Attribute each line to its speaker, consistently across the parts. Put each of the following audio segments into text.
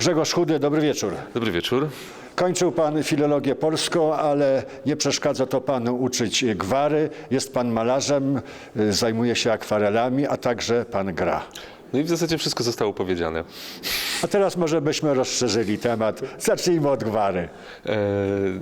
Speaker 1: Grzegorz Chudy, dobry wieczór.
Speaker 2: Dobry wieczór.
Speaker 1: Kończył pan filologię polską, ale nie przeszkadza to panu uczyć gwary. Jest pan malarzem, y, zajmuje się akwarelami, a także pan gra.
Speaker 2: No i w zasadzie wszystko zostało powiedziane.
Speaker 1: A teraz może byśmy rozszerzyli temat. Zacznijmy od gwary.
Speaker 2: Eee,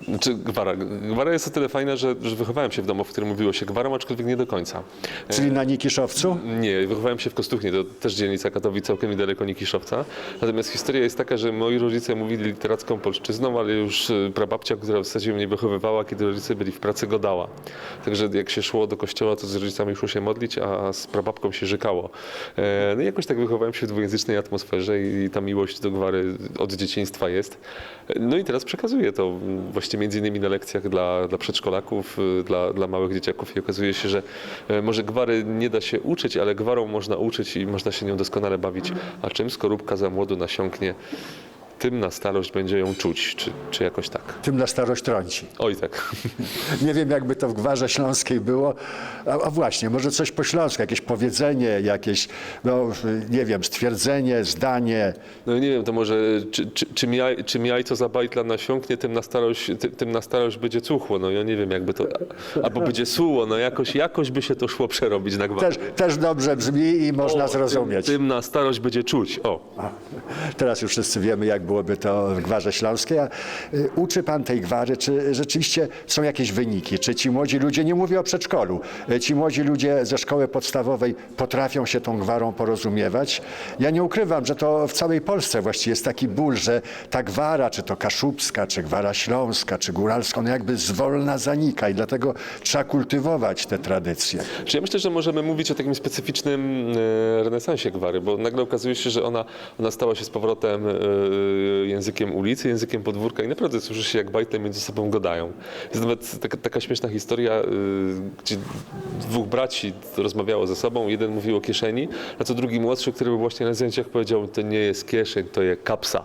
Speaker 2: znaczy, gwara. Gwara jest o tyle fajna, że, że wychowałem się w domu, w którym mówiło się gwarą, aczkolwiek nie do końca.
Speaker 1: Czyli na Nikiszowcu?
Speaker 2: Nie, wychowałem się w Kostuchnie, to też dzielnica Katowic, całkiem niedaleko Nikiszowca. Natomiast historia jest taka, że moi rodzice mówili literacką polszczyzną, ale już e, prababcia, która w zasadzie mnie wychowywała, kiedy rodzice byli w pracy, godała. Także jak się szło do kościoła, to z rodzicami szło się modlić, a z prababką się rzekało. E, No i jakoś tak wychowałem się w dwujęzycznej atmosferze i ta miłość do gwary od dzieciństwa jest. No i teraz przekazuję to właśnie między innymi na lekcjach dla, dla przedszkolaków, dla, dla małych dzieciaków i okazuje się, że e, może gwary nie da się uczyć, ale gwarą można uczyć i można się nią doskonale bawić. A czym skorupka za młodu nasiąknie, tym na starość będzie ją czuć, czy, czy jakoś tak.
Speaker 1: Tym na starość trąci.
Speaker 2: Oj tak.
Speaker 1: Nie wiem, jakby to w gwarze śląskiej było. A, a właśnie, może coś po śląsku, jakieś powiedzenie, jakieś, no nie wiem, stwierdzenie, zdanie.
Speaker 2: No nie wiem, to może czy, czy, czym, jaj, czym jajco za bajtla nasiąknie, tym na starość, ty, tym na starość będzie cuchło. No ja nie wiem, jakby to... Albo będzie suło, no jakoś, jakoś by się to szło przerobić na gwarę.
Speaker 1: Też, też dobrze brzmi i można
Speaker 2: O,
Speaker 1: zrozumieć.
Speaker 2: Tym, tym na starość będzie czuć. O.
Speaker 1: Teraz już wszyscy wiemy, jak byłoby to w gwarze śląskiej. A, y, Uczy pan tej gwary, czy rzeczywiście są jakieś wyniki? Czy ci młodzi ludzie, nie mówię o przedszkolu, y, ci młodzi ludzie ze szkoły podstawowej potrafią się tą gwarą porozumiewać? Ja nie ukrywam, że to w całej Polsce właściwie jest taki ból, że ta gwara, czy to kaszubska, czy gwara śląska, czy góralska, ona jakby zwolna zanika i dlatego trzeba kultywować te tradycje.
Speaker 2: Czy ja myślę, że możemy mówić o takim specyficznym e, renesansie gwary, bo nagle okazuje się, że ona, ona stała się z powrotem językiem ulicy, językiem podwórka i naprawdę słyszy się jak bajtle między sobą gadają. Jest nawet taka, taka śmieszna historia, e, gdzie dwóch braci rozmawiało ze sobą, jeden mówił o kieszeni, a co drugi młodszy, który był właśnie na zdjęciach powiedział, to nie jest kieszeń, to jest kapsa.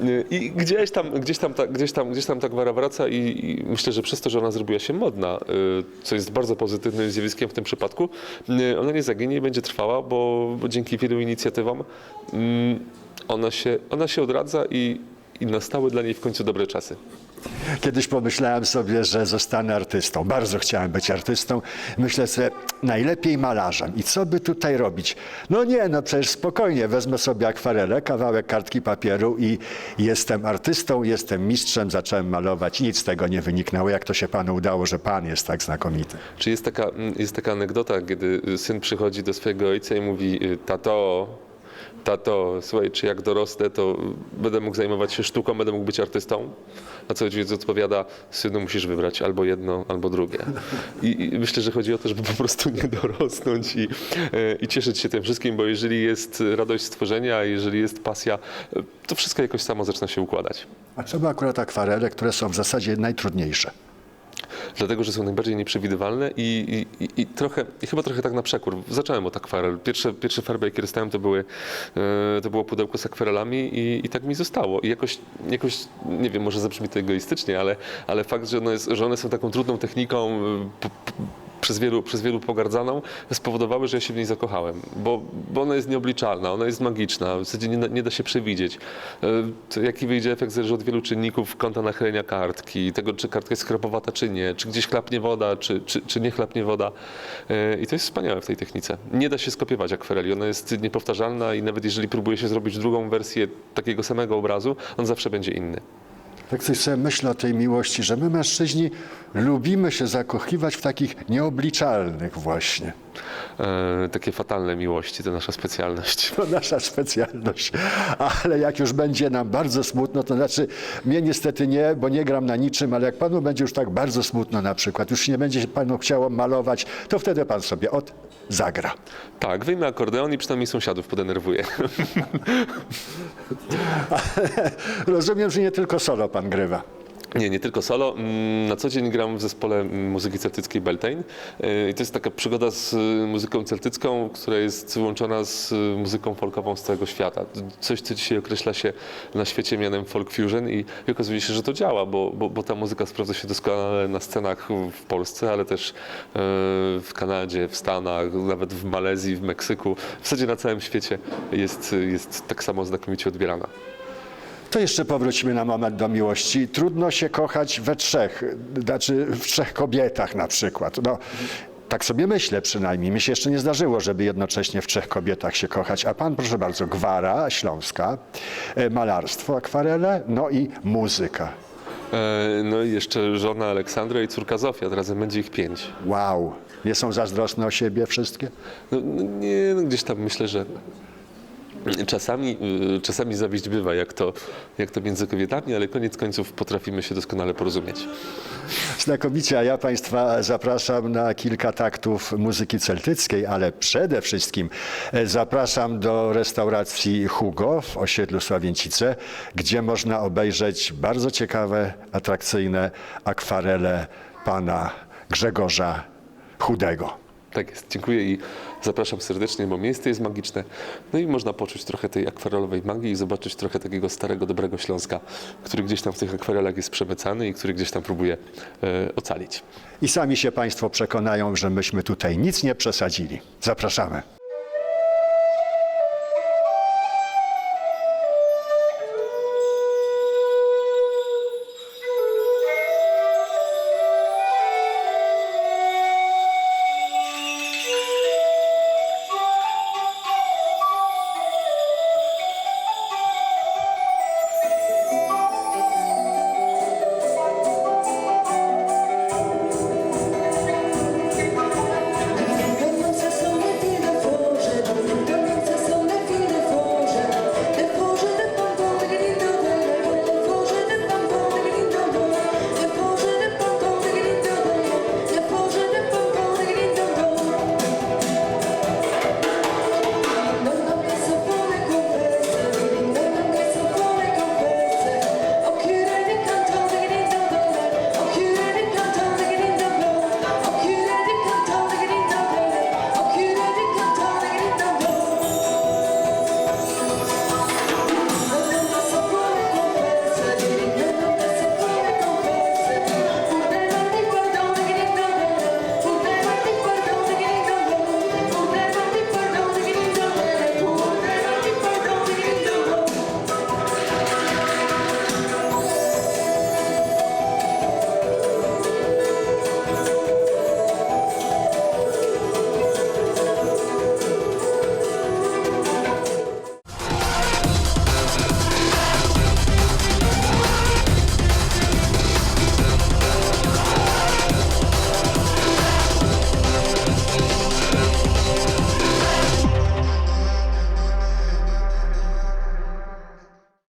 Speaker 2: E, I gdzieś tam, gdzieś tam, ta, gdzieś tam, gdzieś tam ta gwara wraca i, i myślę, że przez to, że ona zrobiła się modna, y, co jest bardzo pozytywnym zjawiskiem w tym przypadku, y, ona nie zaginie i będzie trwała, bo, bo dzięki wielu inicjatywom mm, ona się, ona się odradza i, i nastały dla niej w końcu dobre czasy.
Speaker 1: Kiedyś pomyślałem sobie, że zostanę artystą. Bardzo chciałem być artystą. Myślę sobie, najlepiej malarzem. I co by tutaj robić? No nie, no przecież spokojnie, wezmę sobie akwarelę, kawałek kartki papieru i jestem artystą, jestem mistrzem, zacząłem malować. Nic z tego nie wyniknęło. Jak to się panu udało, że pan jest tak znakomity?
Speaker 2: Czy jest taka, mm, jest taka anegdota, kiedy syn przychodzi do swojego ojca i mówi, y, tato, tato, słuchaj, czy jak dorosnę, to będę mógł zajmować się sztuką, będę mógł być artystą? A co ojciec odpowiada, synu musisz wybrać albo jedno, albo drugie. I, I myślę, że chodzi o to, żeby po prostu nie dorosnąć i, e, i cieszyć się tym wszystkim, bo jeżeli jest radość stworzenia, jeżeli jest pasja, e, to wszystko jakoś samo zaczyna się układać.
Speaker 1: A czemu akurat akwarele, które są w zasadzie najtrudniejsze?
Speaker 2: Dlatego, że są najbardziej nieprzewidywalne i, i, i, trochę, i chyba trochę tak na przekór. Zacząłem od akwarel. Pierwsze, pierwsze farby, jakie dostałem, to, były, e, to było pudełko z akwarelami i, i tak mi zostało. I jakoś, jakoś, nie wiem, może zabrzmi to egoistycznie, ale, ale fakt, że one, jest, że one są taką trudną techniką, e, p, p, przez wielu, przez wielu pogardzaną, spowodowały, że ja się w niej zakochałem, bo, bo ona jest nieobliczalna, ona jest magiczna, w zasadzie nie, da- nie da się przewidzieć. E, To jaki wyjdzie efekt zależy od wielu czynników, kąta nachylenia kartki, tego czy kartka jest chrapowata czy nie, czy gdzieś chlapnie woda, czy, czy, czy nie chlapnie woda. E, I to jest wspaniałe w tej technice. Nie da się skopiować akwareli, ona jest niepowtarzalna i nawet jeżeli próbuje się zrobić drugą wersję takiego samego obrazu, on zawsze będzie inny.
Speaker 1: Tak coś sobie myślę o tej miłości, że my mężczyźni lubimy się zakochiwać w takich nieobliczalnych właśnie.
Speaker 2: E, Takie fatalne miłości to nasza specjalność.
Speaker 1: To nasza specjalność. Ale jak już będzie nam bardzo smutno, to znaczy mnie niestety nie, bo nie gram na niczym, ale jak panu będzie już tak bardzo smutno na przykład, już nie będzie się panu chciało malować, to wtedy pan sobie od zagra.
Speaker 2: Tak, wyjmę akordeon i przynajmniej sąsiadów podenerwuję.
Speaker 1: Rozumiem, że nie tylko solo pan grywa.
Speaker 2: Nie, nie tylko solo. Mm, Na co dzień gram w zespole muzyki celtyckiej Beltane. Yy, I to jest taka przygoda z y, muzyką celtycką, która jest łączona z y, muzyką folkową z całego świata. Coś, co dzisiaj określa się na świecie mianem folk fusion i, okazuje się, że to działa, bo, bo, bo ta muzyka sprawdza się doskonale na scenach w Polsce, ale też w Kanadzie, w Stanach, nawet w Malezji, w Meksyku. W zasadzie na całym świecie jest, jest tak samo znakomicie odbierana.
Speaker 1: To jeszcze powróćmy na moment do miłości. Trudno się kochać we trzech, znaczy w trzech kobietach na przykład. No, tak sobie myślę przynajmniej. Mi się jeszcze nie zdarzyło, żeby jednocześnie w trzech kobietach się kochać. A pan, proszę bardzo, gwara śląska, e, malarstwo, akwarele, no i muzyka.
Speaker 2: E, No i jeszcze żona Aleksandra i córka Zofia, razem będzie ich pięć.
Speaker 1: Wow. Nie są zazdrosne o siebie wszystkie?
Speaker 2: No, no nie, no gdzieś tam myślę, że czasami, y, czasami zawiść bywa, jak to, jak to między kobietami, ale koniec końców potrafimy się doskonale porozumieć.
Speaker 1: Znakomicie, a ja Państwa zapraszam na kilka taktów muzyki celtyckiej, ale przede wszystkim e, zapraszam do restauracji Hugo w osiedlu Sławięcice, gdzie można obejrzeć bardzo ciekawe, atrakcyjne akwarele pana Grzegorza Chudego.
Speaker 2: Tak jest, dziękuję i zapraszam serdecznie, bo miejsce jest magiczne. No i można poczuć trochę tej akwarelowej magii i zobaczyć trochę takiego starego, dobrego Śląska, który gdzieś tam w tych akwarelach jest przemycany i który gdzieś tam próbuje e, ocalić.
Speaker 1: I sami się Państwo przekonają, że myśmy tutaj nic nie przesadzili. Zapraszamy.